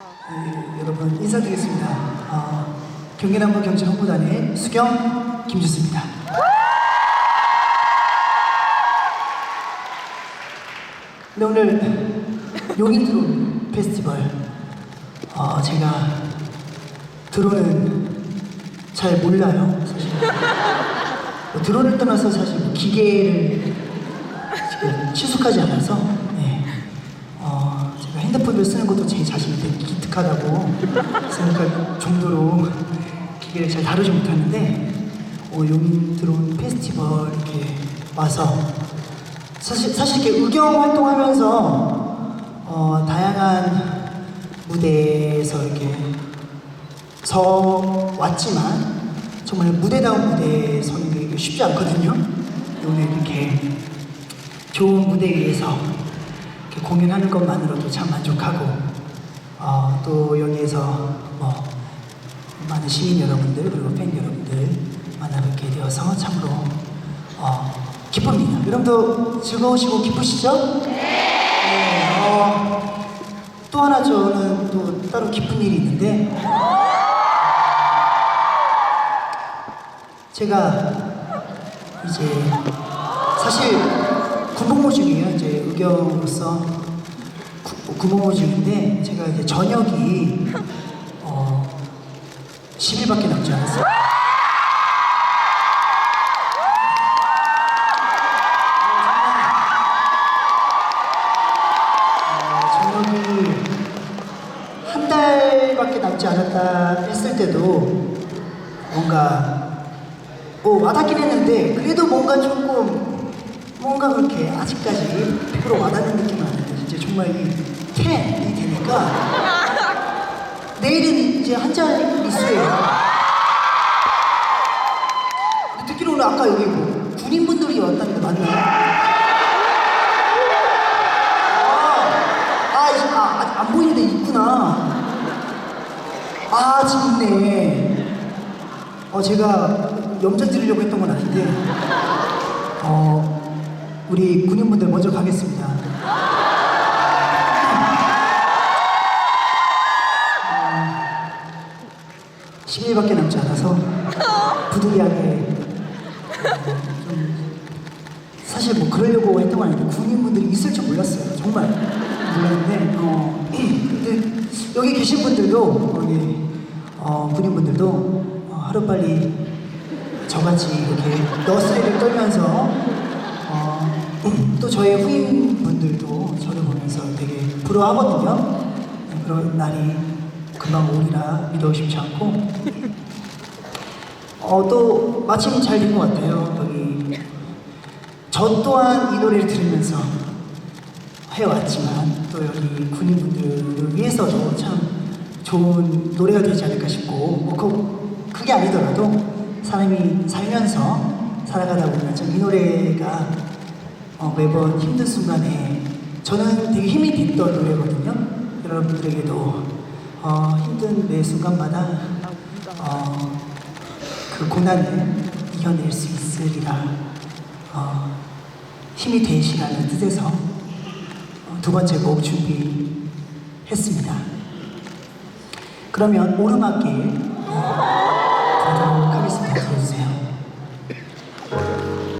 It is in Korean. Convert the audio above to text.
네, 여러분 인사드리겠습니다. 어, 경기남부 경제 홍보단의 수경 김주수입니다. 네, 오늘 용인 드론 페스티벌 어, 제가 드론은 잘 몰라요 사실 뭐 드론을 떠나서 사실 뭐 기계를 지금 친숙하지 않아서 핸드폰을 쓰는 것도 제 자신이 되게 기특하다고 생각할 정도로 기계를 잘 다루지 못하는데 어, 용인 드론 페스티벌 이렇게 와서 사실 사실 이렇게 의경 활동하면서 어, 다양한 무대에서 이렇게 서 왔지만 정말 무대다운 무대에 서는 게 쉽지 않거든요. 오늘 이렇게 좋은 무대 위에서 공연하는 것만으로도 참 만족하고 어, 또 여기에서 뭐 많은 시민 여러분들 그리고 팬 여러분들 만나뵙게 되어서 참으로 어, 기쁩니다. 여러분도 즐거우시고 기쁘시죠? 네. 어, 또 하나 저는 또 따로 기쁜 일이 있는데 제가 이제 사실 군복무 중이에요. 이제 의경으로서 구- 군복무 중인데 제가 이제 저녁이 어 10일밖에 남지 않았어요. 어, 저녁이 한 달밖에 남지 않았다 했을 때도 뭔가 어, 와닿긴 했는데 그래도 뭔가 조금 뭔가 그렇게 아직까지 100% 와닿는 느낌은 아닌데 이제 정말 이 텐이 되니까 내일은 이제 한잔 미수예요. 듣기로는 아까 여기 뭐 군인분들이 왔다는 게 맞나요? 아, 아, 이- 아, 안 보이는데 있구나. 아, 지금 있네. 어, 제가 염전 드리려고 했던 건 아닌데, 어, 우리 군인분들 먼저 가겠습니다. 어, 10일밖에 남지 않아서 부득이하게 사실 뭐 그러려고 했던 건 아닌데 군인분들이 있을 줄 몰랐어요. 정말 몰랐는데 어, 근데 여기 계신 분들도 여기 어, 군인분들도 어, 하루빨리 저같이 이렇게 너스레를 떨면서 어, 또 저의 후임분들도 저를 보면서 되게 부러워하거든요. 네, 그런 날이 금방 오리라 믿어 싶지 않고 어, 또 마침 잘 된 것 같아요. 여기 저 또한 이 노래를 들으면서 해왔지만 또 여기 군인분들을 위해서도 참 좋은 노래가 되지 않을까 싶고 뭐 그, 그게 아니더라도 사람이 살면서 살아가다 보면 참 이 노래가 어, 매번 힘든 순간에 저는 되게 힘이 됐던 노래거든요. 여러분들에게도 어, 힘든 매 순간마다 어, 그 고난을 이겨낼 수 있으리라 어, 힘이 되시라는 뜻에서 어, 두 번째 곡 준비했습니다. 그러면 오르막길